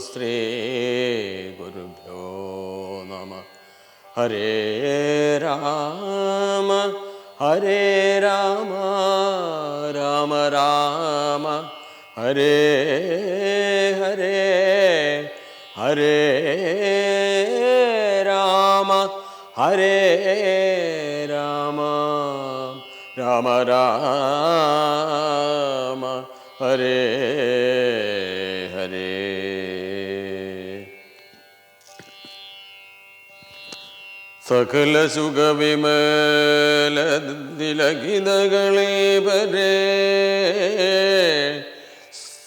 ശ്രീ ഗുരുഭ്യോ നമ. ഹരേ രാമ ഹരേ രാമ രാമ രാമ. ഹരേ ഹരേ ഹരേ രാമ ഹരേ രാമ. രാമ രാമ സകല സുഖവിമലതിലകിതകളെ പരേ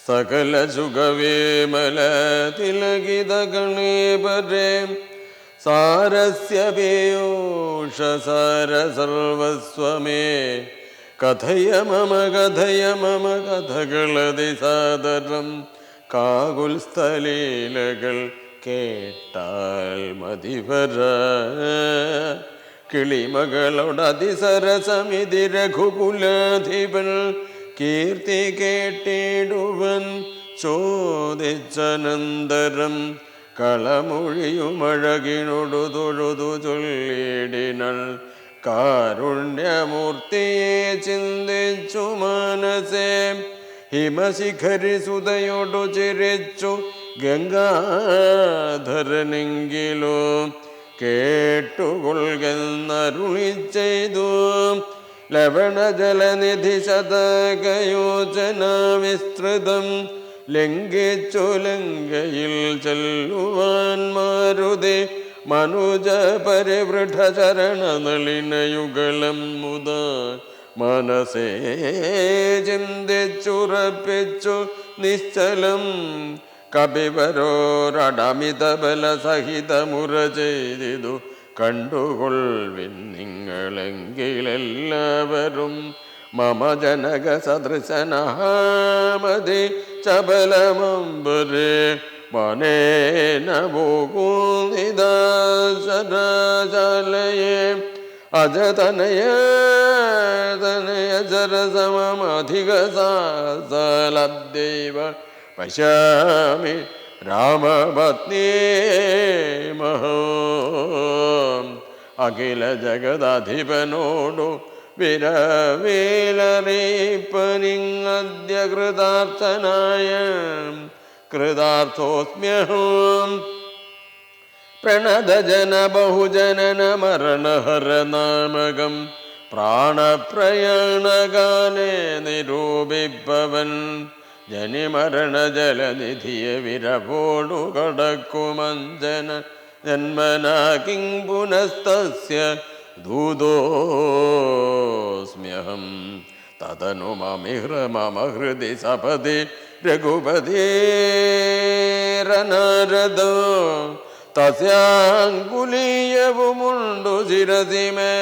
സകല സുഖവിമലതിലകിതകളെ പരേ സാരസ്യ പീയൂഷസാര സർവസ്വമേ കഥയ മമ കഥയ മമ കഥകളതി സാദരം കാകുൽസ്ഥലീലകൾ കേട്ടാൽ മതിവര കിളിമകളോടതിസരസമിതി രഘുകുലാധിപൻ കീർത്തി കേട്ടിടുവൻ ചോദിച്ചനന്തരം കളമൊഴിയുമഴകിനോടു തൊഴുതു ചൊല്ലിടിനൾ. കാരുണ്യമൂർത്തിയെ ചിന്തിച്ചു മനസേ ഹിമശിഖരി സുതയോടു ചിരിച്ചു ഗംഗാധരനെങ്കിലോ കേട്ടുകൊള്ളുകരുളി ചെയ്തു ലവണജലനിധി ശതകയോജന വിസ്തൃതം ലംഘിച്ചു ലങ്കയിൽ ചെല്ലുവാൻ മാരുതി മനുജ പരിവൃഢ നളിനയുഗളം മുത മനസേ ചിന്തിച്ചുറപ്പിച്ചു നിശ്ചലം കപിവരോരടമിത ബല സഹിതമുറ ചെയ്തിതു കണ്ടുകൊള്ളിൻ നിങ്ങളെങ്കിലെല്ലാവരും മമ ജനക സദൃശനഹാമതി ചബലമമ്പരേ മനേന പോകുന്നിദാശരാശാലയേ അജതനയ തനയ ജരസമധിക സാലബ്ദൈവ പശ്യാമി രാമപത്നീമഹോ അഖില ജഗദധിപനോടു വിരവേലറിപ്പനിങ്ങദ്യ കൃതാർത്ഥനായ കൃതാർത്ഥോസ്മ്യഹം പ്രണതജന ബഹുജനന മരണഹരനാമകം പ്രാണപ്രയാണകാലേ നിരൂപിപ്പവൻ ജനിമരണ ജലനിധിയ വിരവോടു കടക്കുമഞ്ജന ജന്മന പുനസ്തസ്യ ദൂതോസ്മ്യഹം തതനു മമിഹ്ര മമ ഹൃദി സപതി രഘുപതീരനാരദോ തസ്യാങ്കുലീയവുമുണ്ടു ശിരസി മേ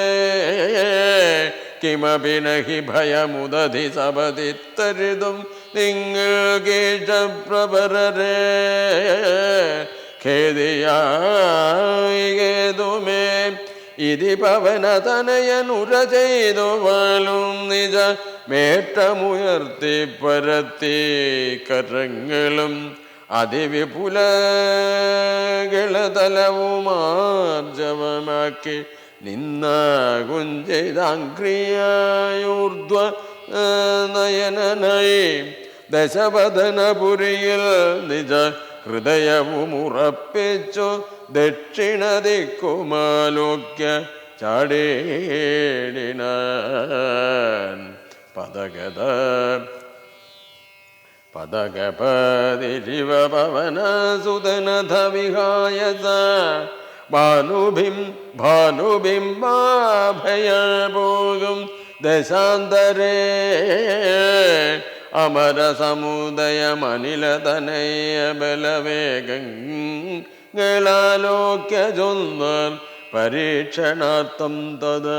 കിമപി നഹി ഭയമുദധി സപതി തരിതും നിങ്ങൾ കേശപ്രഭരരേ ഖേദിയായി കേതുമേ ഇതി പവനതനയനുര ചെയ്തു വാലും നിജ മേട്ടമുയർത്തി പരത്തി കരങ്ങളും അതിവിപുലകളതലവുമാർജവമാക്കി നിന്നാകുഞ്ചെയ്താംക്രിയായൂർധ്വ നയനനായി. ദശവദനപുരിയിൽ നിജ ഹൃദയവുമുറപ്പിച്ചു ദക്ഷിണ ദിക്കുമാലോക്യ ചാടേടിനാൻ. പദഗത പദഗപതിരിവ പവനസുതനഥ വിഹായ ഭാനുഭിം ഭാനുബിംബാഭയഭോഗം ദശാന്തരേ അമരസമുദയമനിലതനയ സമുദയമനിലതനയ ബലവേഗങ്ങളാലോക്യജൊന്നർ പരീക്ഷണാർത്ഥം തത്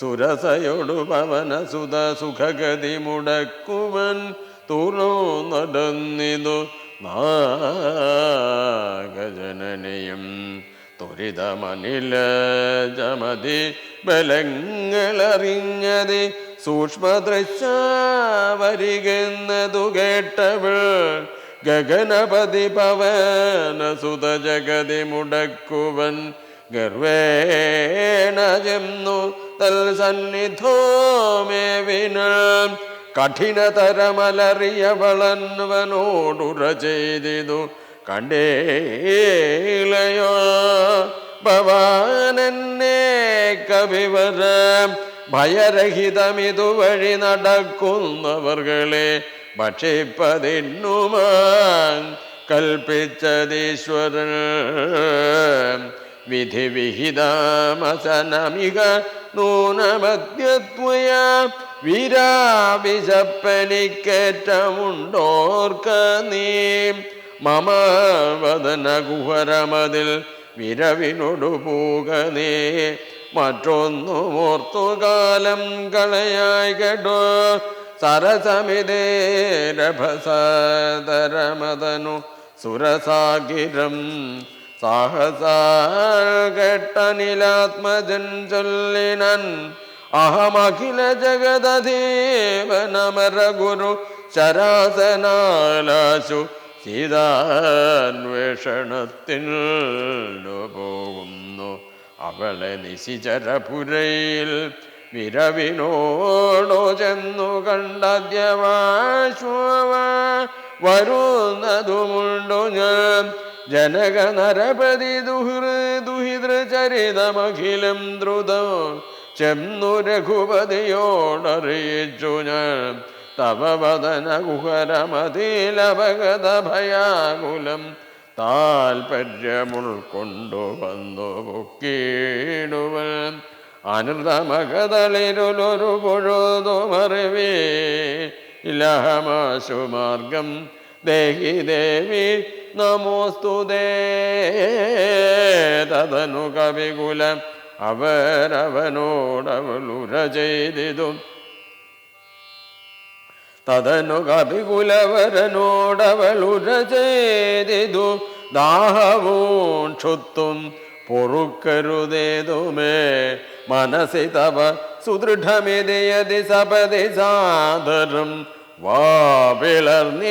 സുരസയൊടു പവന സുത സുഖഗതി മുടക്കുവൻ തുറോ നടന്നിതു നാഗജനനയും ത്വരിതമനില ജമതി ബലങ്ങളറിഞ്ഞതി സൂക്ഷ്മദൃശ വരികെന്നതു കേട്ടവൾ ഗഗനപതി പവന സുത ജഗതി മുടക്കുവൻ ഗർവേണ ചെന്നു തൽ സന്നിധോമേവിന കഠിനതരമലറിയവളന്നുവനോടുറ ചെയ്തിതു കണ്ടേലയോ. ഭവാനെന്നെ കവിവര ഭയരഹിതമിതുവഴി നടക്കുന്നവർകളെ ഭക്ഷിപ്പതിന്നുമാൻ കൽപ്പിച്ചതീശ്വരൻ. വിധിവിഹിതമസനമിക നൂനമദ്യത്വയ വിരാവിശപ്പനിക്കേറ്റമുണ്ടോർക്ക നീ? മമവദന ഗുഹരമതിൽ കുഹരമതിൽ വിരവിനൊടു പൂക നീ. മറ്റൊന്നു മൂർത്തുകാലം കളയായി കേട്ടോ സരസമിതേരഭസതരമതനു സുരസാഗിരം. സാഹസാകെട്ടനിലാത്മജൻ ചൊല്ലിനൻ. അഹമഖില ജഗദധീവനമര ഗുരു ശരാസനാലാശു സീതാന്വേഷണത്തിൽ പോകുന്നു. അവളെ നിശിചരപുരയിൽ വിരവിനോടോ ചെന്നു കണ്ടദ്യവാശ്വവ. വരുന്നതുമുണ്ടു ഞാൻ ജനക നരപതി ദുഹൃ ദുഹിതൃചരിതമഖിലം ദ്രുതം ചെന്നു രഘുപതിയോടറിയിച്ചു ഞാൻ. തവ വദന ഭയാകുലം താൽപര്യമുൾക്കൊണ്ടു വന്നു പൊക്കിടുവൻ അനൃതമകതളിരുലൊരു പൊഴുതുമറിവേ മറിവേ ഇലഹമാശുമാർഗം ദേഹി ദേവി നമോസ്തുതേ തതനു കവികുലം അവരവനോടവളുര ചെയ്തിതും. തതനു കവികുലവരനോടവളുര ചെയ്തിതു ദാഹവും ക്ഷുത്തും പൊറുക്കരുതേതുമേ. മനസി തവ സുദൃഢമിതയതി സപതി സാദരം വാവിളർന്നീടെന്നു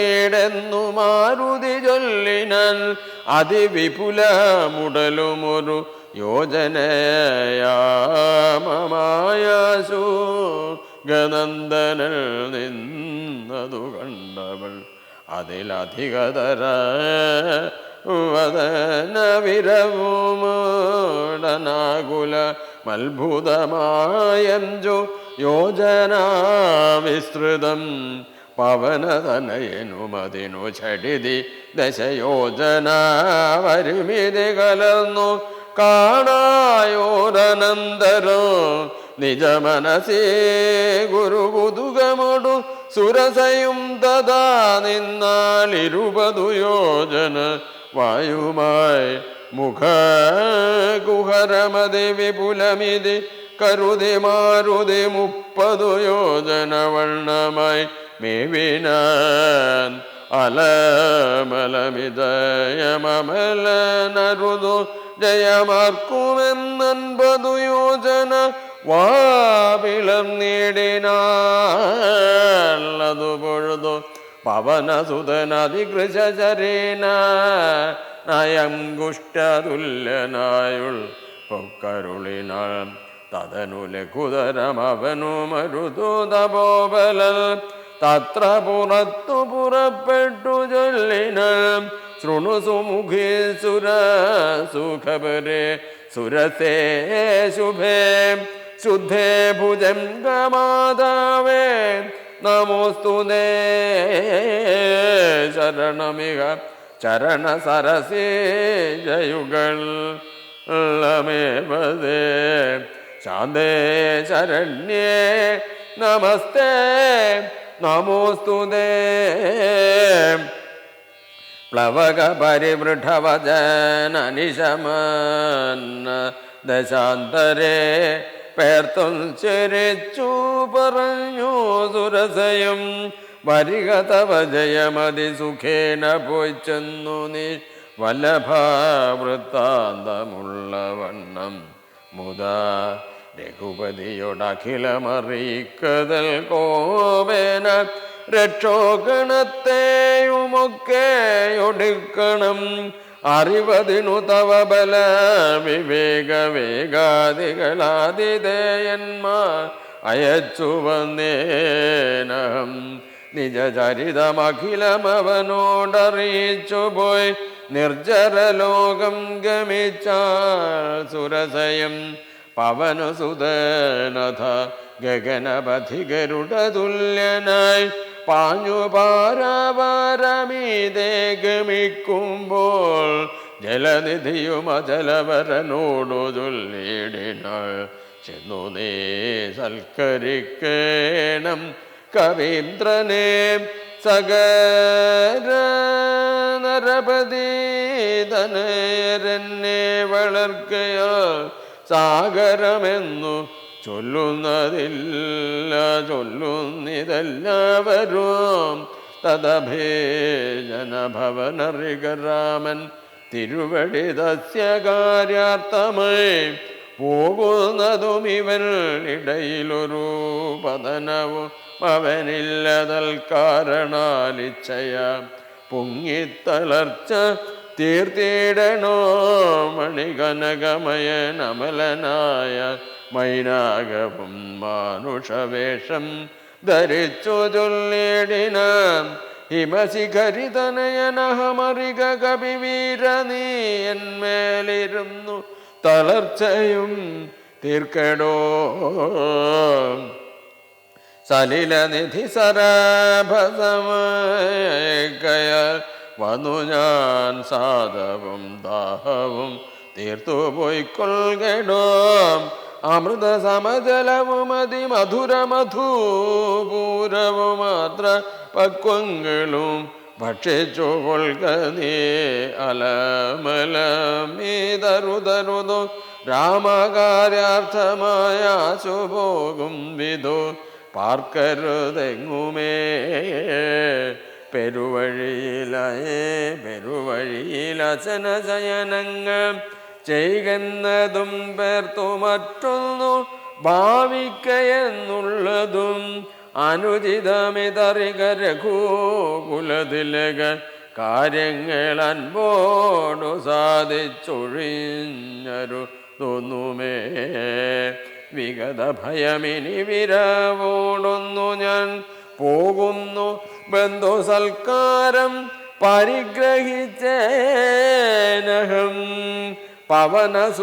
മാരുതി ചൊല്ലിനൽ അതിവിപുലമുടലുമൊരു യോജനയാമമായാസു ഗനന്ദനൽ നിന്നതു കണ്ടവൾ അതിലധികതര വദന വിരവുമോടനാകുല മത്ഭുതമായഞ്ചു യോജനാ വിസ്തൃതം പവനതനയനുമതിനു ഛടിതി ദശയോജന വരുമിതി കലർന്നു കാണായോരനന്തരോ നിജ മനസേ ഗുരുകുതുകമൊടു സുരസയും തഥാ നിന്നാൽ ഇരുപതു യോജന വായുമായി മുഖ കുഹരമതി വിപുലമിതി കരുതി മാരുതി മുപ്പതു യോജന വണ്ണമായി മേവിനാൻ അലമലമിതയമലനരുതു ജയമാർക്കുമെന്നൻപതു യോജന വാവിളം നേടിനു പൊഴുതു പവനസുതനധികൃശരീന നയംഗുഷ്ടതുല്യനായുൾ പൊക്കരുളിനാൾ തതനുലെ കുതരം അവനു മരുതു തപോബലൽ തത്ര പുറത്തു പുറപ്പെട്ടു ചൊല്ലിന. ശൃണു സുമുഖേ സുര സുഖപരേ സുരസേ ശുഭേ. ശുദ്ധേ ഭുജംഗമാതാവേ നമോസ്തു ശരണമിക ചരണ സരസേ ജയുഗൾ ശാന്തേ ശരണ്യേ നമസ്തേ. നമോസ്തുതേ പ്ലവക പരിവൃഢവചന നിശമന്ന ദശാന്തരേ പേർത്തും ചിരിച്ചു പറഞ്ഞു സുരസയും. വരിക തവ പോയി ചെന്നു നീ. വല്ലഭ വൃത്താന്തമുള്ള വണ്ണം മുത രഘുപതിയോടഖിലമറിയിക്കതൽ കോവേന രക്ഷോഗണത്തെയുമൊക്കെ ഒടുക്കണം അറിവതിനു തവ ബല വിവേക വേഗാദികളാതിഥേയന്മാർ അയച്ചു വന്നേനം നിജചരിതമഖിലമവനോടറിയിച്ചു പോയി നിർജരലോകം ഗമിച്ചാൽ സുരസയം. പവനസുതനഥ ഗഗനപഥി ഗരുടതുല്യനായി പാഞ്ഞു പാരാവാരമീതേ ഗമിക്കുമ്പോൾ ജലനിധിയും അജലവരനോടു ചെന്നു നീ സൽക്കരിക്കേണം കവീന്ദ്രനെ സകര നരപതി തനേരനെ വളർക്കയാൽ സാഗരമെന്നു ചൊല്ലുന്നതില്ല ചൊല്ലുന്നിതെല്ലാവരും തദഭേജനഭവനറികരാമൻ തിരുവടി തസ്യ കാര്യാർത്ഥമായി പോകുന്നതും ഇവൻ ഇടയിലൊരു പതനവും അവനില്ലതൽ കാരണാലിച്ചയ പൊങ്ങിത്തളർച്ച തീർത്തിടണോ മണികനകമയ നമലനായ മൈനാകവും മാനുഷവേഷം ധരിച്ചു ചൊല്ലിടിന ഹിമശിഖരിതനയനഹമറിക കവിവീര നീ എന്മേലിരുന്നു തളർച്ചയും തീർക്കടോ. സലിലനിധി നിധി സരഭസമയക്കയാൽ വന്നു ഞാൻ സാധവും ദാഹവും തീർത്തു പോയിക്കൊള്ളുകടോ അമൃത സമജലവും അതിമധുര മധുപൂരവും മാത്ര പക്വങ്ങളും. ഭക്ഷിച്ചു കൊൽക നീ അലമലമീതരുതരുതു രാമകാര്യാർത്ഥമായ പോകും വിധു. പാർക്കരുതെങ്ങുമേ പെരുവഴിയിലേ പെരുവഴിയിലചന ശയനങ്ങൾ ചെയ്യുന്നതും പേർത്തു മറ്റൊന്നു ഭാവിക്കയെന്നുള്ളതും അനുചിതമിതറിക രഘുകുലതിലക കാര്യങ്ങൾ അൻപോടു സാധിച്ചൊഴിഞ്ഞരു തോന്നുമേ വിഗത ഭയമിനി വിരവോടൊന്നു ഞാൻ പോകുന്നു ബന്ധു സൽക്കാരം പരിഗ്രഹിച്ചേനഹം പവനസൂതനേവയുമുര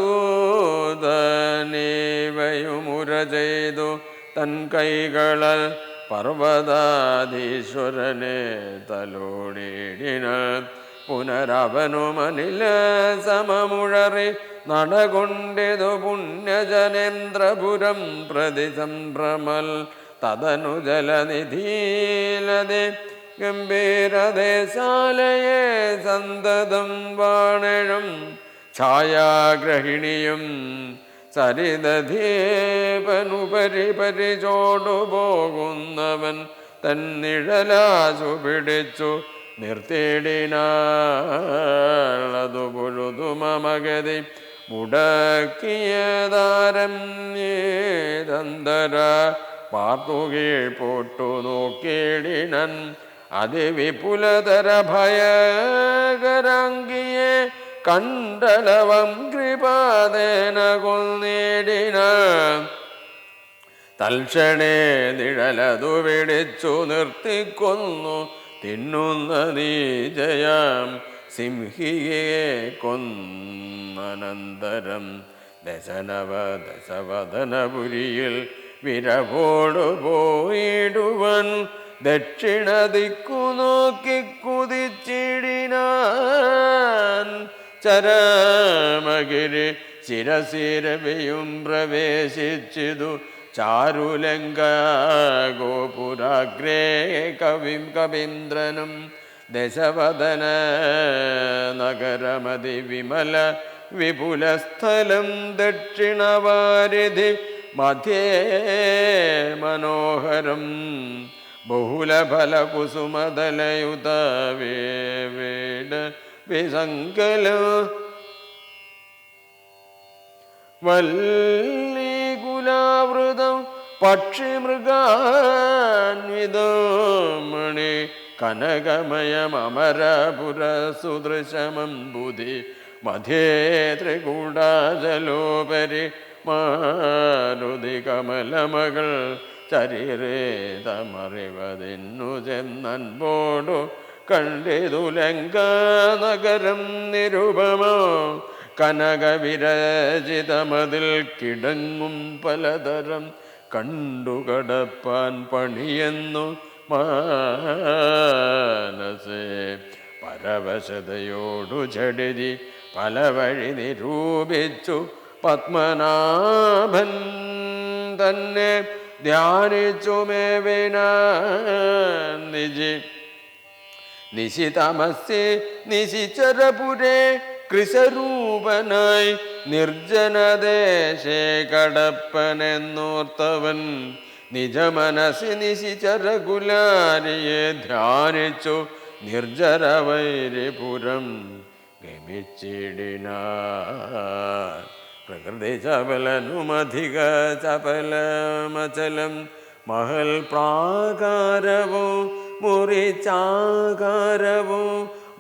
ചെയ്തു തൻ കൈകളൽ പർവതാധീശ്വരനെ തലോടിടിന പുനരവനുമനില സമമുഴറി നടകൊണ്ടിതു പുണ്യജനേന്ദ്രപുരം പ്രതി സംഭ്രമൽ തദനു ജലനിധീലതെ ഗംഭീരദേശാലയെ സന്തതം വാണഴും ഛായാഗ്രഹിണിയും സരിതധീപനുപരി പരിചോടു പോകുന്നവൻ തന്നിഴലാശു പിടിച്ചു നിർത്തിയിടിനതു പുഴുതു മമഗതി മുടക്കിയതാരം ഏതന്തര പാർത്തുകീഴ് പോട്ടു അത് അതിവിപുലതര ഭയകരാങ്കിയെ കണ്ടലവം കൃപാദേന കൊന്നിടിന തൽക്ഷണേ നിഴലതു വിളിച്ചു നിർത്തിക്കൊന്നു തിന്നുന്ന നീ ജയം സിംഹിയെ കൊന്നനന്തരം. ദശനവ ദശവദനപുരിയിൽ വിരവോടു പോയിടുവൻ. ദക്ഷിണ ദിക്കു നോക്കി കുതിച്ചിടിനാൻ. ചരമഗിരി ശിരസിരവിയും പ്രവേശിച്ചിതു. ചാരുലങ്ക ഗോപുരാഗ്രേ കവിം കവീന്ദ്രനും. ദശവദന നഗരമതി വിമല വിപുലസ്ഥലം ദക്ഷിണവാരിധി മധ്യേ മനോഹരം ബഹുലഫല കുസുമതലയുത വേട വിസങ്കല വല്ലീകുലാവൃതം നീലാവൃതം പക്ഷിമൃഗാൻവിതമണി കനകമയമരപുരസുദൃശമം ബുധി മധ്യേ ത്രികൂടാജലോപരി മാരുതി കമലമകൾ ചരിരേതമറിവതിന്നു ചെന്നൻപോടു കണ്ടിതു ലങ്കാനഗരം നിരുപമോ. കനകവിരചിതമതിൽ കിടങ്ങും പലതരം കണ്ടുകടപ്പാൻ പണിയെന്നു മാനസേ. പരവശതയോടു ചടിതി പല വഴി നിരൂപിച്ചു പത്മനാഭൻ തന്നെ ധ്യാനിച്ചുമേവിന നിജി. നിശിതമസ്യേ നിശിചരപുരേ കൃശരൂപനായി നിർജനദേശേ കടപ്പനെന്നോർത്തവൻ. നിജമനസി നിശിചരകുലാരിയെ ധ്യാനിച്ചു നിർജരവൈരിപുരം ഗമിച്ചിടിന. പ്രകൃതി ചപലനുമധിക ചപലമചലം മഹൽ പ്രാകാരവോ മുറിച്ചാകാരവോ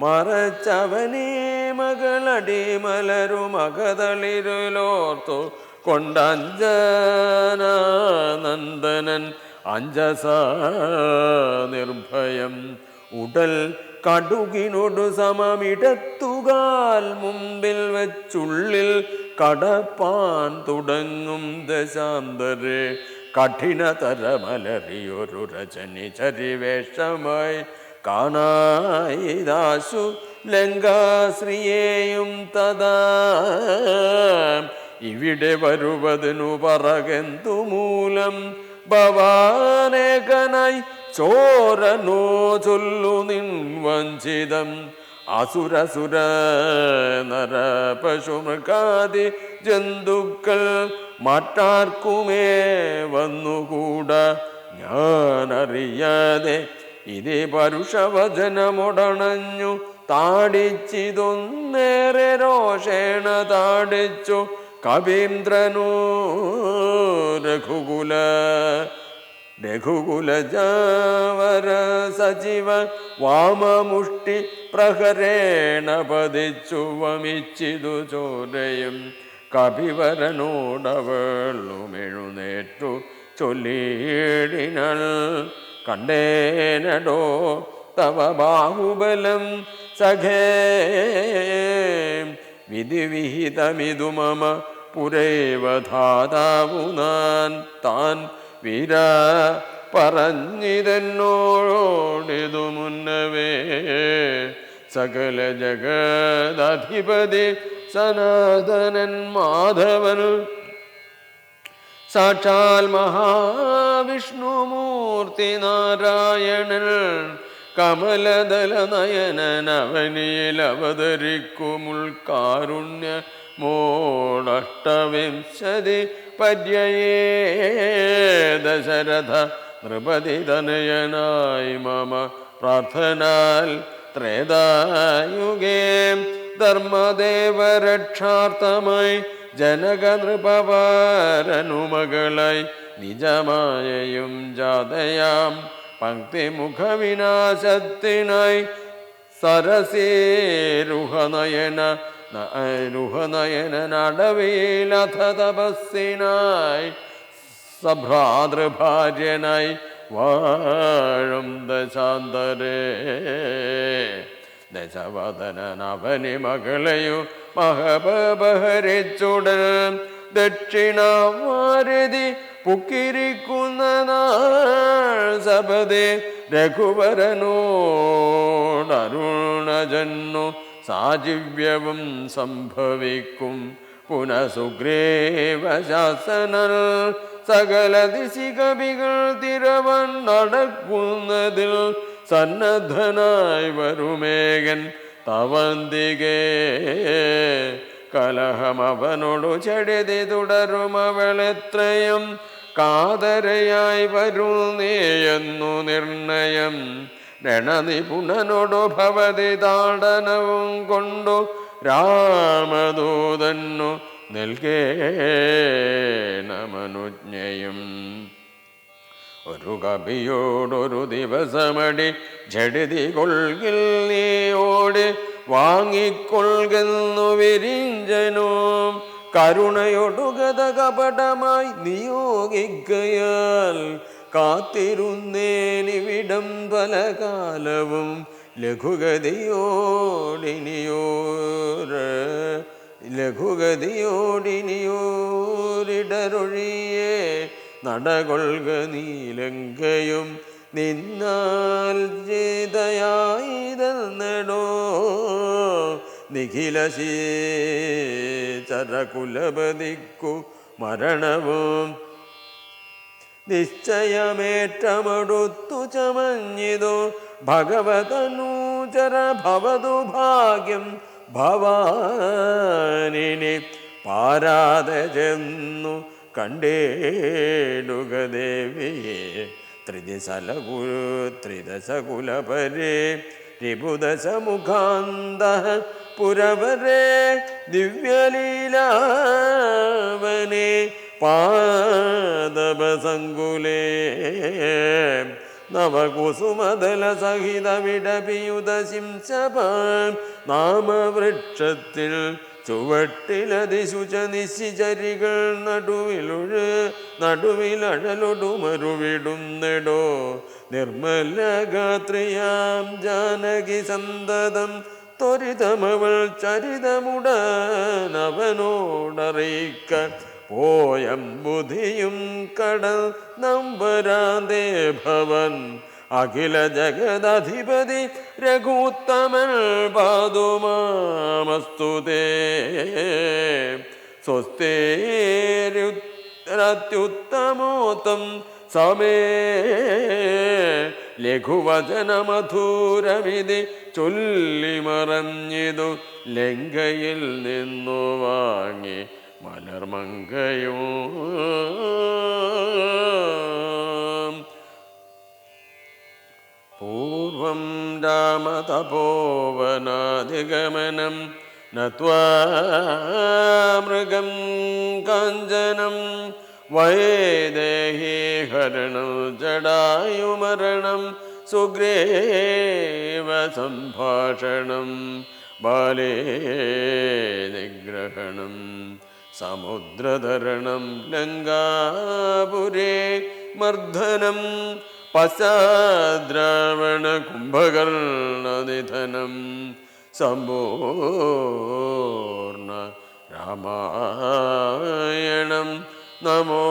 മറച്ചവനേ മകളടി മലരു മകതളിരുലോർത്തു കൊണ്ടഞ്ചനന്ദനൻ അഞ്ജസ നിർഭയം ഉടൽ കടുകിനോടു സമമിടത്തുകാൽ മുമ്പിൽ വെച്ചുള്ളിൽ കടപ്പാൻ തുടങ്ങും ദശാന്തരെ. കഠിനതരമലറിയൊരു രചനി ചരിവേഷമായി കാണായിദാശു ലങ്കാശ്രീയേയും തഥാ. ഇവിടെ വരുവതിനു പറകെന്തു മൂലം ഭവാനേകനായി ചോരനോ ചൊല്ലു നിൻ വഞ്ചിതം. അസുരസുര നര പശുമൃഗാദി ജന്തുക്കൾ മറ്റാർക്കുമേ വന്നുകൂട? ഞാനറിയാതെ ഇതേ പരുഷവചനമുടണഞ്ഞു. താടിച്ചിതൊന്നേറെ രോഷേണ താടിച്ചു. കവീന്ദ്രനോ രഘുകുല രഘുകുലജാവര സജീവ വാമമുഷ്ടി പ്രഹരേണ പതിച്ചു വമിച്ചിതു ചോരയും കപിവരനോടവളുമെഴുന്നേറ്റു ചൊല്ലിയിടിനൾ. കണ്ടേനടോ തവ ബാഹുബലം സഖേ. വിധിവിഹിതമിതു മമ പുരൈവ നാൻ താൻ വീര പറഞ്ഞിതെന്നോടിതു മുന്നവേ. സകല ജഗദധിപതി സനാതനൻ മാധവൻ സാക്ഷാൽ മഹാവിഷ്ണുമൂർത്തി നാരായണൻ കമലദല നയനവനിയിലവതരിക്കുമുൾക്കാരുണ്യ അവനിയിൽ അവതരിക്കുമുൾക്കാരുണ്യ മോടഷ്ടവിംശതി പര്യയേ ദശരഥ നൃപതി തനയനായി മമ പ്രാർത്ഥനാൽ ത്രേതായുഗേ. ധർമ്മദേവരക്ഷാർത്ഥമായി ജനകനൃപവാരനുമകളായി നിജമായയും ജാതയാം. പങ്ക്തിമുഖവിനാശത്തിനായി സരസേരുഹനയന രുഹനയന നടവീലഥ തപസ്സിനായി സഭ്രാതൃഭാര്യനായി വാഴും ദശാന്തരേ. ദശവദനവനി മകളെയു മഹബഹരിച്ചുടൻ ദക്ഷിണവാരതി പുക്കിരിക്കുന്ന സപതേ രഘുവരനോടരുണജന്നു സാജീവ്യവും സംഭവിക്കും പുനസുഗ്രീവശാസനൽ സകല ദിശി കവികൾ തിരവൻ നടക്കുന്നതിൽ സന്നദ്ധനായി വരുമേകൻ. തവന്തികേ കലഹം അവനോടു ചെടുതി കാതരയായി വരുന്നേയെന്നു നിർണയം. രണനിപുണനോടു ഭവതി താടനവും കൊണ്ടു രാമദൂതന്നു നൽകേണമനുജ്ഞയും. ഒരു കവിയോടൊരു ദിവസമടി ജഡിതി കൊൽകിൽ നീയോട് വാങ്ങിക്കൊള്ളുന്നു വിരിഞ്ചനോ. കരുണയൊടു ഗതകപടമായി നിയോഗിക്കയാൽ കാത്തിരുന്നേനിവിടം പല കാലവും ലഘുഗതിയോടിനിയോര് ലഘുഗതിയോടിനിയോരിടരൊഴിയേ നടകൊൾക നീലങ്കയും നിന്നാൽ ചെയ്തയായിരന്നടോ നിഖില ചരകുലപതിക്കു മരണവും നിശ്ചയമേറ്റമടുത്തു ചമഞ്ഞിതു ഭഗവതനൂചര ഭവതു ഭാഗ്യം ഭവാനിനി പാരാതെ ചെന്നു കണ്ടേടുക ദേവിയെ. ത്രിദിശലകുരു ത്രിദശകുലപരേ. പുരവരേ ദിവ്യലീലാവനെ പാദപസങ്കുലേ നവകുസുമതല സഹിത വിടപിയുത ശിംശപാൻ നാമവൃക്ഷത്തിൽ ചുവട്ടിലതിശുച നിശിചരികൾ നടുവിലൊഴ് നടുവിലഴലൊടുമരുവിടുന്നെടോ. നിർമ്മല ഗാത്രിയാം ജാനകി സന്തതം ത്വരിതമവൾ ചരിതമുടനവനോടറിയിക്ക. പോയം ബുധിയും കടൽ നമ്പരാതേ ഭവൻ അഖില ജഗദധിപതി രഘുത്തമൻ പാതുമാമസ്തുതേ സ്വസ്തേരുത്തമോത്തം സമേ ലഘുവചനമധൂരമിതി ചൊല്ലിമറഞ്ഞിതു ലങ്കയിൽ നിന്നു വാങ്ങി മലർമങ്കയോ പൂർവം രാമതപോവനാധിഗമനം മൃഗം കാഞ്ചനം വൈദേഹി ഹരണ ജടായുമരണം സുഗ്രീവ സംഭാഷണം ബാലേ നിഗ്രഹണം സമുദ്രധരണം ലങ്കാപുരേ മർദ്ദനം പശ്ചാദ്രാവണ കുംഭകർണനിധനം സമ്പൂർണ രാമായണം നമോ